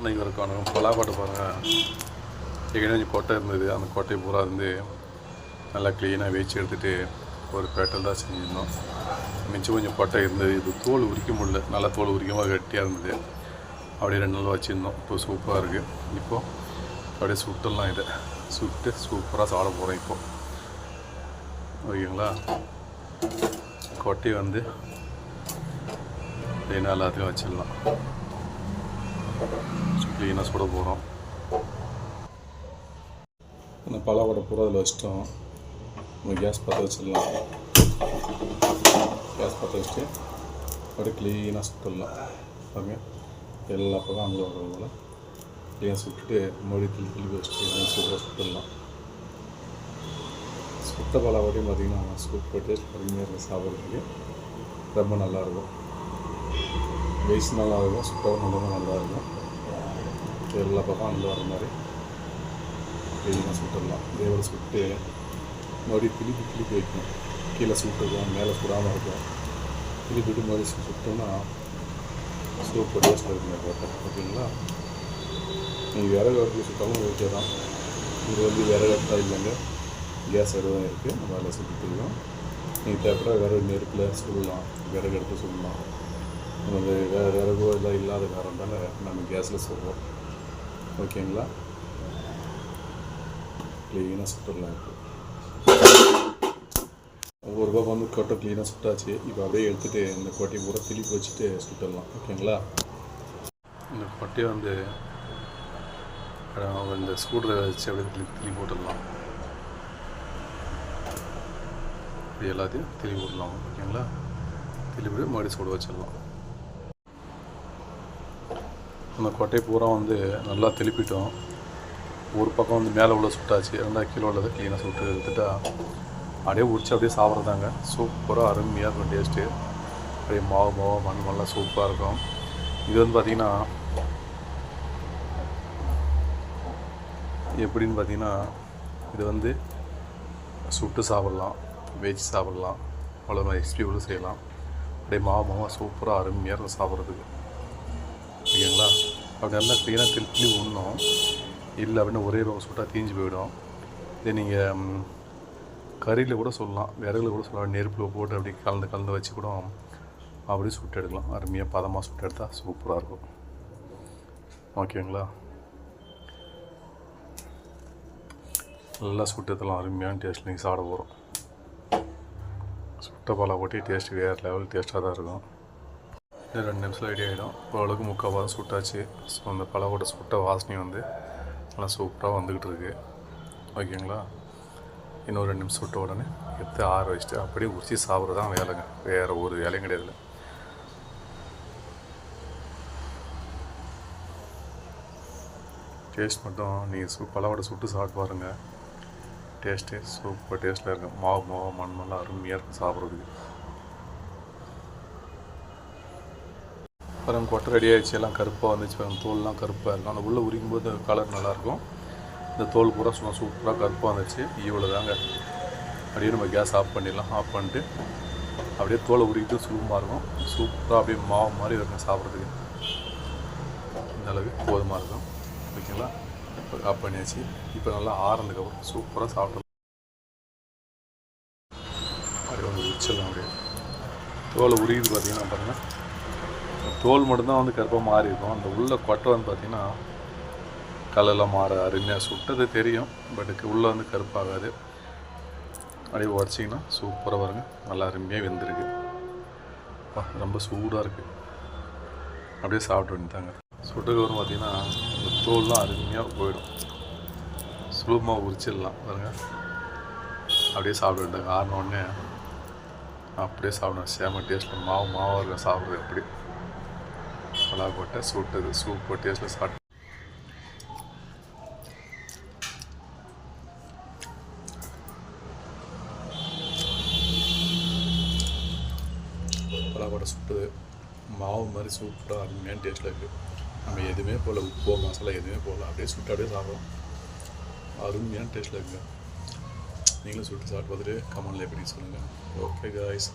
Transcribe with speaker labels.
Speaker 1: இன்னைக்கு ஒரு காணும் பலாக்கோட்டை பாருங்கள் ஏற்கனவே கொஞ்சம் கொட்டை இருந்தது. அந்த கொட்டையை பூரா வந்து நல்லா க்ளீனாக வேச்சு எடுத்துகிட்டு ஒரு பேட்டல் தான் செஞ்சிருந்தோம். மிச்சம் கொஞ்சம் கொட்டை இருந்தது. இது தோல் உரிக்க முடியல. நல்லா தோல் உரிக்காமல் கட்டியாக இருந்தது. அப்படியே ரெண்டு நாள் வச்சுருந்தோம். இப்போ சூப்பராக இருக்குது இப்போது அப்படியே சுட்டுடலாம் இதை. சுட்டு சூப்பராக சாப்பிட போகிறோம் இப்போது ஓகேங்களா? கொட்டையை வந்து க்ளீனாக எல்லாத்தையும் வச்சிடலாம். க்ளீனாக சுட போகிறோம் இந்த பலாவடை பூரா அதில் வச்சிட்டோம். நம்ம கேஸ் பற்ற வச்சிடலாம். கேஸ் பற்ற வச்சுட்டு அப்படியே க்ளீனாக சுட்டுடலாம் பாருங்க எல்லா பக்கம் அங்கே வர போல். க்ளீனாக சுட்டுட்டு மறுபடியும் திருப்பி திருப்பி வச்சுட்டு சூப்பராக சுட்டுடலாம் சுத்த பலாவடையும் பார்த்திங்கன்னா சூப்பர் டேஸ்ட் அருமையாக இருக்கும் சாப்பிட்றதுக்கு. ரொம்ப நல்லாயிருக்கும் வெயிஸ் நல்லா இருக்கும் சுத்தம் நல்லா நல்லா இருக்கும் எல்லா பக்கம் அங்கே வர மாதிரி. சுட்டுடலாம் தேவரை சுட்டு மறுபடியும் திருப்பி திருப்பி வைக்கணும். கீழே சுட்டுருக்கோம் மேலே சுடாமல் இருக்கும். திருப்பிட்டு மறுபடியும் சுட்டோம்னா சூப்பர் டேஸ்ட் இருக்குங்க போட்டை ஓகேங்களா? நீங்கள் விறகு அடுப்பில் சுட்டாலும் ஓகே தான். இது வந்து விறகு எடுத்தால் இல்லைங்க. கேஸ் எதுவும் இருக்குது நம்ம அதில் சுட்டுருக்கோம் நீங்கள் தேவைப்பட விறகு நெருப்பில் சுடலாம். விறகு எடுத்து சுடலாம். நமக்கு வேறு விறகோ இல்லை இல்லாத காரணத்தால் நம்ம கேஸில் சொல்கிறோம் ஓகேங்களா? க்ளீனாக சுட்டுடலாம் இப்போ. ஒவ்வொரு பக்கம் வந்து கொட்டை க்ளீனாக சுட்டாச்சு. இப்போ அப்படியே எடுத்துகிட்டு இந்த கொட்டையை பூரா திருப்பி வச்சுட்டு சுட்டுடலாம். ஓகேங்களா? இந்த கொட்டையை வந்து இந்த ஸ்கூட்ரை வச்சு அப்படியே திருப்பி திருப்பி போட்டுடலாம். இப்படி எல்லாத்தையும் திருப்பி விடலாம் ஓகேங்களா? திருப்பி மறுபடியும் சுட வச்சிடலாம். அந்த கொட்டையை பூரா வந்து நல்லா திருப்பிட்டோம். ஒரு பக்கம் வந்து மேலே உள்ள சுட்டாச்சு ரெண்டாவது கீழே உள்ளதை க்ளீனாக சுட்டு எடுத்துட்டா அப்படியே உரிச்சு அப்படியே சாப்பிட்றதாங்க. சூப்பராக அருமையாக இருக்கும் டேஸ்ட்டு அப்படியே மாவு மாவு மண் மண்ணெலாம் சூப்பராக இருக்கும். இது வந்து பார்த்திங்கன்னா எப்படின்னு பார்த்தீங்கன்னா இது வந்து சுட்டு சாப்பிட்லாம் வெஜ் சாப்பிட்லாம் அவ்வளோ மாதிரி எக்ஸ்பி செய்யலாம். அப்படியே மாவு மாவாக சூப்பராக அருமையாக இருக்கும் சாப்பிட்றதுக்கு. ஓகேங்களா? அப்படி நல்லா க்ளீனாக திருப்பி உண்ணும். இல்லை அப்படின்னா ஒரே பக்கம் சுட்டாக தீஞ்சு போயிடும். இதே நீங்கள் கறியில் கூட சொல்லலாம். விறகுல கூட சொல்லலாம். நெருப்பில் போட்டு அப்படி கலந்து கலந்து வச்சு கூட அப்படியே சுட்டு எடுக்கலாம். அருமையாக பதமாக சுட்டு எடுத்தால் சூப்பராக இருக்கும். ஓகேங்களா? நல்லா சுட்டு எடுத்தலாம் அருமையான டேஸ்ட் நீங்கள் சாப்பிட போகிறோம் சுட்ட பாலா போட்டி டேஸ்ட் வேறு லெவல் டேஸ்ட்டாக தான் இருக்கும். இன்னும் ரெண்டு நிமிஷம் ரெடி ஆகிடும் ஓரளவுக்கு முக்கால் பாதம் சுட்டாச்சு. ஸோ அந்த பழவோட சுட்ட வாசனை வந்து நல்லா சூப்பராக வந்துக்கிட்டு இருக்கு. ஓகேங்களா இன்னும் ரெண்டு நிமிஷம் சுட்ட உடனே எடுத்து ஆற வச்சுட்டு அப்படியே உரிச்சி சாப்பிட்றது தான் வேலைங்க. வேறு ஒரு வேலையும் கிடையாது டேஸ்ட் மட்டும் நீங்கள் சு பழவோட சுட்டு சாப்பிட்டு பாருங்கள் டேஸ்ட்டு சூப்பர் டேஸ்ட்டில் இருக்கும் மாவு மாவு மண் மண்ணெலாம் அருமையாக இருக்கும் சாப்பிட்றதுக்கு. அப்புறம் கொட்டை ரெடி ஆகிடுச்சு எல்லாம் கருப்பாக வந்துச்சு பாருங்கள் தோல்லாம் கருப்பாக இருக்கும். அந்த உள்ளே உரிக்கும் போது கலர் நல்லாயிருக்கும். இந்த தோல் பூரா சும்மா சூப்பராக கருப்பாக வந்துச்சு. இவ்வளோ தாங்க அப்படியே நம்ம கேஸ் ஆஃப் பண்ணிடலாம். ஆஃப் பண்ணிட்டு அப்படியே தோலை உரிக்கிட்டு சுலபமாக இருக்கும். சூப்பராக அப்படியே மாவு மாதிரி இருக்கும் சாப்பிட்றதுக்கு. இந்த அளவுக்கு போதுமாக இருக்கும். ஓகேங்களா? இப்போ ஆஃப் பண்ணியாச்சு. இப்போ நல்லா ஆறுனதுக்கப்புறம் சூப்பராக சாப்பிட்றோம் அப்படியே வந்து உரிச்சிடலாம் அப்படியே. தோலை உரிக்குது பார்த்தீங்கன்னா பாருங்கள் தோல் மட்டும்தான் வந்து கருப்பாக மாறி இருக்கும். அந்த உள்ள கொட்டை வந்து பார்த்திங்கன்னா கலரில் மாற அருமையாக சுட்டது தெரியும். பட் உள்ளே வந்து கருப்பாகாது. அப்படியே உடச்சிங்கன்னா சூப்பராக வருங்க நல்லா அருமையாக வெந்திருக்கு. அப்பா, ரொம்ப சூடாக இருக்குது அப்படியே சாப்பிட்டு வந்துட்டாங்க. வரும் பார்த்தீங்கன்னா இந்த தோல்லாம் அருமையாக போயிடும். சுலபமாக உரிச்சிடலாம். பாருங்க. அப்படியே சாப்பிட்டு வந்துட்டாங்க. ஆறின உடனே அப்படியே சாப்பிடுவேன் சேம டேஸ்ட்டில் மாவு மாவாக இருக்கும் சாப்பிட்றது அப்படி. பலாக்கொட்டை சூப் சூப்பர் டேஸ்ட்டில் சாப்பிட்டு பலாக்கொட்டை சுட்டுது. மாவு மாதிரி சூப்பராக அருமையான டேஸ்ட்டில் இருக்குது நம்ம எதுவுமே போகல உப்போ மசாலா எதுவுமே போகல அப்படியே சுட்டு அப்படியே சாப்பிடுவோம் அருமையான டேஸ்ட்டில் இருக்குது நீங்களும் சுட்டு சாப்பிட்டு பார்த்துட்டு கமெண்டில் எப்படி சொல்லுங்கள் ஓகே காய்ஸ்